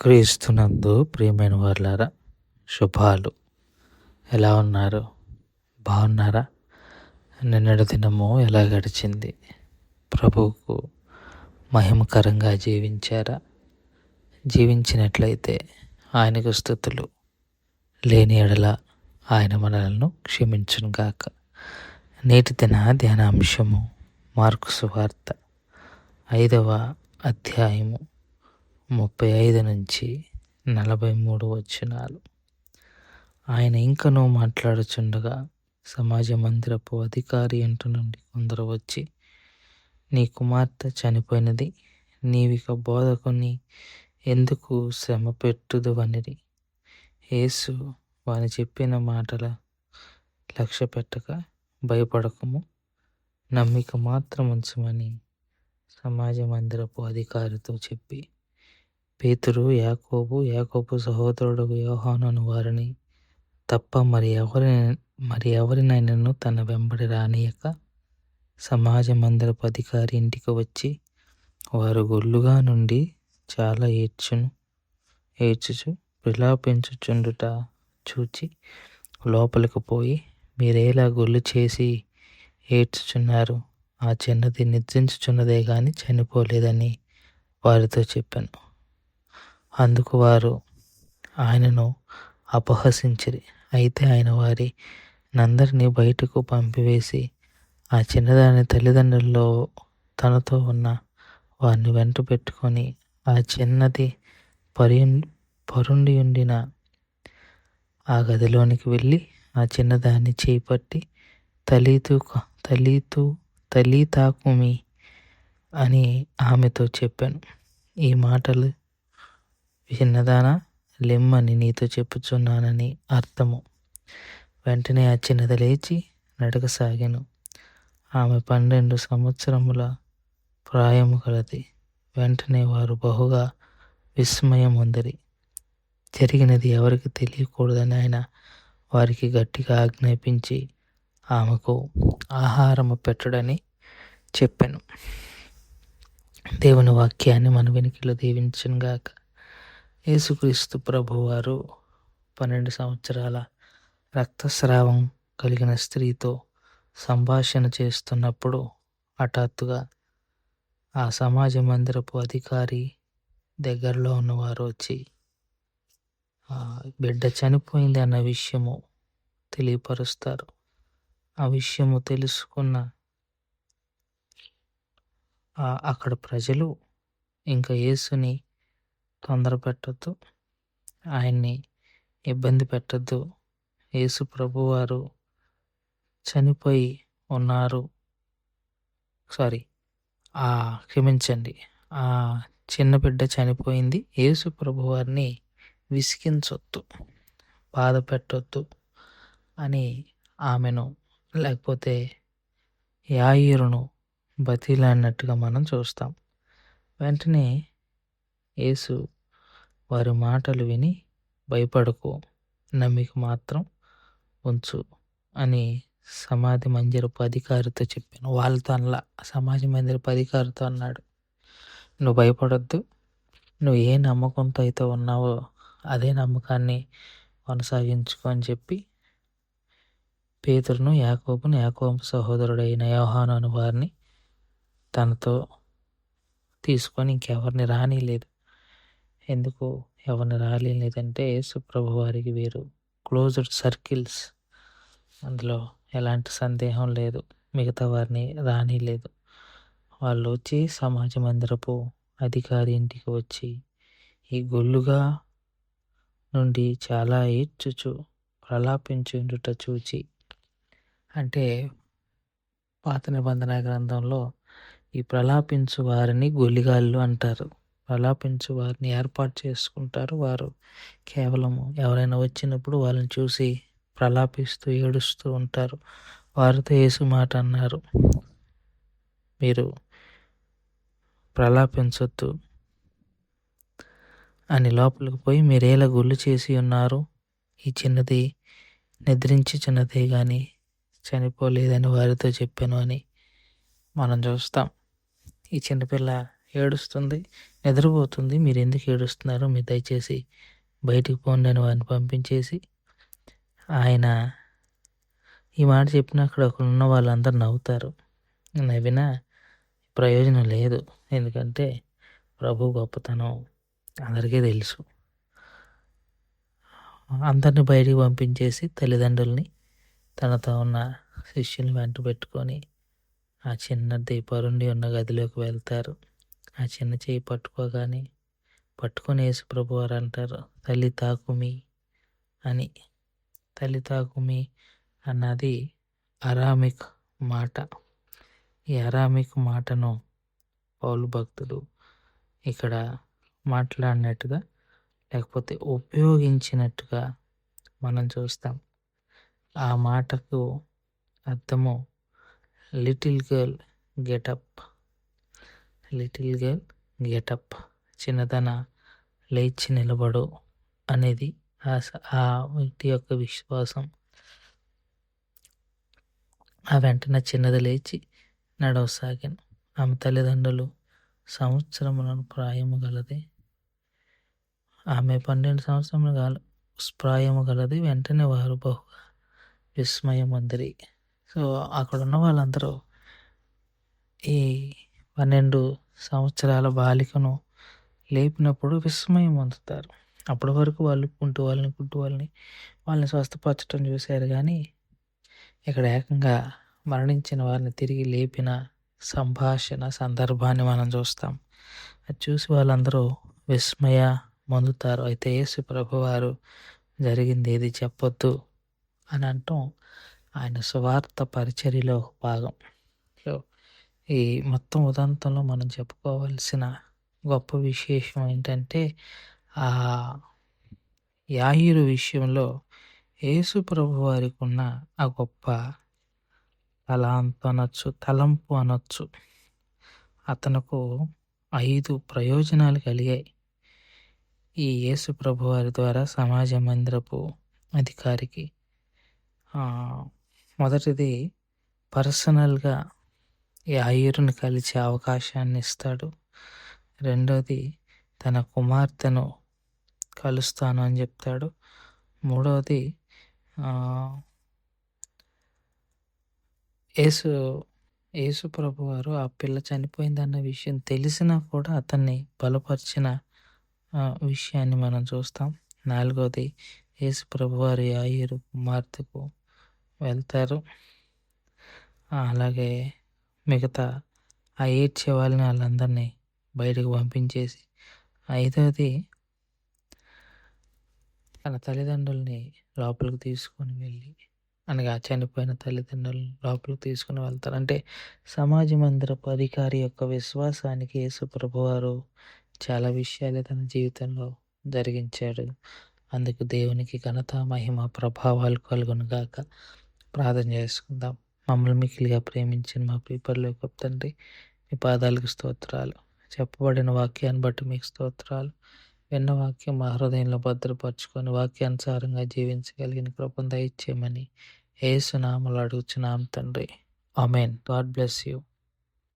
క్రీస్తునందు ప్రియమైన వాళ్ళారా శుభాలు. ఎలా ఉన్నారు? బాగున్నారా? నిన్నటి దినము ఎలా గడిచింది? ప్రభువుకు మహిమకరంగా జీవించారా? జీవించినట్లయితే ఆయనకు స్థుతులు. లేని ఎడల ఆయన మనలను క్షమించును గాక నేటి దిన ధ్యానాంశము మార్కు సువార్త ఐదవ అధ్యాయము. ముప్పై ఐదు నుంచి నలభై మూడు వచ్చినాలు ఆయన ఇంకనూ మాట్లాడుచుండగా సమాజ మందిరపు అధికారి ఇంటి నుండి కొందరు వచ్చి నీ కుమార్తె చనిపోయినది నీవిక బోధకుని ఎందుకు శ్రమ పెట్టుదువనిది యేసు వాని చెప్పిన మాటల లక్ష్య పెట్టక భయపడకము. నమ్మిక మాత్రం ఉంచమని సమాజ మందిరపు అధికారితో చెప్పి పేతురు యాకోబు యాకోబు సహోదరుడు యోహాను వారిని తప్ప మరి ఎవరి మరి ఎవరినైనాను తన వెంబడి రానియక సమాజ మందిరపు అధికారి ఇంటికి వచ్చి వారు గొల్లుగా నుండి చాలా ఏడ్చును ఏడ్చుచు విలాపించుచుండుట చూచి లోపలికి పోయి మీరేలా గొల్లు చేసి ఏడ్చుచున్నారు? ఆ చిన్నది నిద్రించుచున్నదే కానీ చనిపోలేదని వారితో చెప్పాను. అందుకు వారు ఆయనను అపహసించిరి. అయితే ఆయన వారి నందరినీ బయటకు పంపివేసి ఆ చిన్నదాని తల్లిదండ్రుల్లో తనతో ఉన్న వారిని వెంట పెట్టుకొని ఆ చిన్నది పరి పరుండి ఉండిన ఆ గదిలోనికి వెళ్ళి ఆ చిన్నదాన్ని చేపట్టి తలీతు తలీతు తలీతాకుమి అని ఆమెతో చెప్పాను. ఈ మాటలు చిన్నదానా? లెమ్మని నీతో చెప్పుచున్నానని అర్థము. వెంటనే ఆ చిన్నది లేచి నడక సాగాను ఆమె పన్నెండు సంవత్సరముల ప్రాయము కలది. వెంటనే వారు బహుగా విస్మయం ఉందరి జరిగినది ఎవరికి తెలియకూడదని ఆయన వారికి గట్టిగా ఆజ్ఞాపించి ఆమెకు ఆహారము పెట్టడని చెప్పాను. దేవుని వాక్యాన్ని మన వెనుకలో దీవించనుగాక. యేసుక్రీస్తు ప్రభువారు పన్నెండు సంవత్సరాల రక్తస్రావం కలిగిన స్త్రీతో సంభాషణ చేస్తున్నప్పుడు హఠాత్తుగా ఆ సమాజ మందిరపు అధికారి దగ్గరలో ఉన్నవారు వచ్చి బిడ్డ చనిపోయింది అన్న విషయము తెలియపరుస్తారు. ఆ విషయము తెలుసుకున్న అక్కడ ప్రజలు ఇంకా యేసుని తొందర పెట్టద్దు. ఆయన్ని ఇబ్బంది పెట్టద్దు. యేసు ప్రభువారు చనిపోయి ఉన్నారు. సారీ ఆ క్షమించండి. ఆ చిన్న బిడ్డ చనిపోయింది. యేసు ప్రభువారిని విసిగించొద్దు బాధ పెట్టొద్దు అని ఆమెను లేకపోతే యాయిరును బతిలాడినట్టుగా మనం చూస్తాం. వెంటనే యేసు వారి మాటలు విని భయపడకు నమ్మిక మాత్రం ఉంచు అని సమాధి మందిరపు అధికారితో చెప్పాను. వాళ్ళతో అనలా సమాధి మందిరపు అధికారితో అన్నాడు. నువ్వు భయపడొద్దు. నువ్వు ఏ నమ్మకంతో అయితే ఉన్నావో అదే నమ్మకాన్ని కొనసాగించుకో అని చెప్పి పేతురును యాకోబును యాకోబు సహోదరుడైన యోహాను అని వారిని తనతో తీసుకొని ఇంకెవరిని రానిలేదు. ఎందుకు? ఎవరిని రాలేదంటే యేసుప్రభు వారికి వీరు. Closed circles. అందులో ఎలాంటి సందేహం లేదు. మిగతా వారిని రానిలేదు. వాళ్ళు వచ్చి సమాజ మందిరపు అధికారి ఇంటికి వచ్చి ఈ గొల్లుగా నుండి చాలా ఏడ్చుచు ప్రలాపించుట చూచి. అంటే పాత నిబంధన గ్రంథంలో ఈ ప్రలాపించు వారిని గొలిగాళ్ళు అంటారు. ప్రలాపించి వారిని ఏర్పాటు చేసుకుంటారు. వారు కేవలము ఎవరైనా వచ్చినప్పుడు వాళ్ళని చూసి ప్రలాపిస్తూ ఏడుస్తూ ఉంటారు. వారితో యేసు మాట అన్నారు. మీరు ప్రలాపించొద్దు అని లోపలికి పోయి మీరేలా గుళ్ళు చేసి ఉన్నారు. ఈ చిన్నది నిద్రించి చిన్నదే కానీ చనిపోలేదని వారితో చెప్పాను అని మనం చూస్తాం. ఈ చిన్నపిల్ల ఏడుస్తుంది. నిద్రపోతుంది మీరు ఎందుకు ఏడుస్తున్నారు మీరు దయచేసి బయటికి పోండి అని వారిని పంపించేసి ఆయన ఈ మాట చెప్పిన అక్కడ ఉన్న వాళ్ళందరూ నవ్వుతారు. నవ్వినా ప్రయోజనం లేదు. ఎందుకంటే ప్రభు గొప్పతనం అందరికీ తెలుసు. అందరిని బయటికి పంపించేసి తల్లిదండ్రుల్ని తనతో ఉన్న శిష్యుని వెంట పెట్టుకొని ఆ చిన్న దీపారుండి ఉన్న గదిలోకి వెళ్తారు. ఆ చిన్న చేయి పట్టుకోగానే పట్టుకొని యేసు ప్రభువారు అంటారు తల్లి తాకుమి అని. తల్లి తాకుమి అన్నది అరామిక్ మాట. ఈ అరామిక్ మాటను పౌలు భక్తులు ఇక్కడ మాట్లాడినట్టుగా లేకపోతే ఉపయోగించినట్టుగా మనం చూస్తాం. ఆ మాటకు అర్థము little girl get up. Little girl get up చిన్నతన లేచి నిలబడు అనేది ఆ ఆ వ్యక్తి యొక్క విశ్వాసం. ఆ వెంటనే చిన్నది లేచి నడవసాగాను. ఆమె తల్లిదండ్రులు సంవత్సరములను ప్రాయము గలది. ఆమె పన్నెండు సంవత్సరములు గల ప్రాయము గలది. వెంటనే వారు బహుగా విస్మయం అందరి సో అక్కడ ఉన్న వాళ్ళందరూ ఈ పన్నెండు సంవత్సరాల బాలికను లేపినప్పుడు విస్మయం పొందుతారు అప్పటి వరకు వాళ్ళు కుంటు వాళ్ళని కుంటు వాళ్ళని వాళ్ళని స్వస్థపరచడం చూశారు కానీ ఇక్కడ ఏకంగా మరణించిన వారిని తిరిగి లేపిన సంభాషణ సందర్భాన్ని మనం చూస్తాం. అది చూసి వాళ్ళందరూ విస్మయ పొందుతారు అయితే యేసు ప్రభువారు జరిగింది ఏది చెప్పొద్దు అని అంటాం. ఆయన స్వార్థ పరిచర్యలో భాగం. ఈ మొత్తం ఉదంతంలో మనం చెప్పుకోవాల్సిన గొప్ప విశేషం ఏంటంటే ఆ యాయిరు విషయంలో యేసు ప్రభు వారికి ఉన్న ఆ గొప్ప తలాంతు అనొచ్చు తలంపు అనొచ్చు. అతనుకు ఐదు ప్రయోజనాలు కలిగాయి. ఈ యేసు ప్రభు వారి ద్వారా సమాజ మందిరపు అధికారికి మొదటిది పర్సనల్గా ఈ కలిసే అవకాశాన్ని ఇస్తాడు రెండోది తన కుమార్తెను కలుస్తాను అని చెప్తాడు. మూడవది యేసు యేసు ప్రభు వారు ఆ పిల్ల చనిపోయిందన్న విషయం తెలిసినా కూడా అతన్ని బలపరిచిన విషయాన్ని మనం చూస్తాం. నాలుగవది యేసు ప్రభువారి ఆయురు కుమార్తెకు వెళ్తారు. అలాగే మిగతా ఆ ఏడ్చే వాళ్ళని వాళ్ళందరినీ బయటకు పంపించేసి ఐదవది తన తల్లిదండ్రుల్ని లోపలికి తీసుకొని వెళ్ళి అనగా చనిపోయిన తల్లిదండ్రులను లోపలికి తీసుకుని వెళ్తారు. అంటే సమాజ మందిర అధికారి యొక్క విశ్వాసానికి యేసుప్రభు వారు చాలా విషయాలు తన జీవితంలో జరిగించాడు. అందుకు దేవునికి ఘనత మహిమ ప్రభావాలు కలుగునుగాక. ప్రార్థన చేసుకుందాం. మమ్మల్ని మిక్కిలిగా ప్రేమించిన మా పీపర్లో తండ్రి మీ పాదాలకు స్తోత్రాలు. చెప్పబడిన వాక్యాన్ని బట్టి మీకు స్తోత్రాలు. విన్న వాక్యం మా హృదయంలో భద్రపరచుకొని వాక్యానుసారంగా జీవించగలిగిన కృపను దయచేయమని ఏసునామలు అడుగుచున్నాం తండ్రి. Amen God bless you.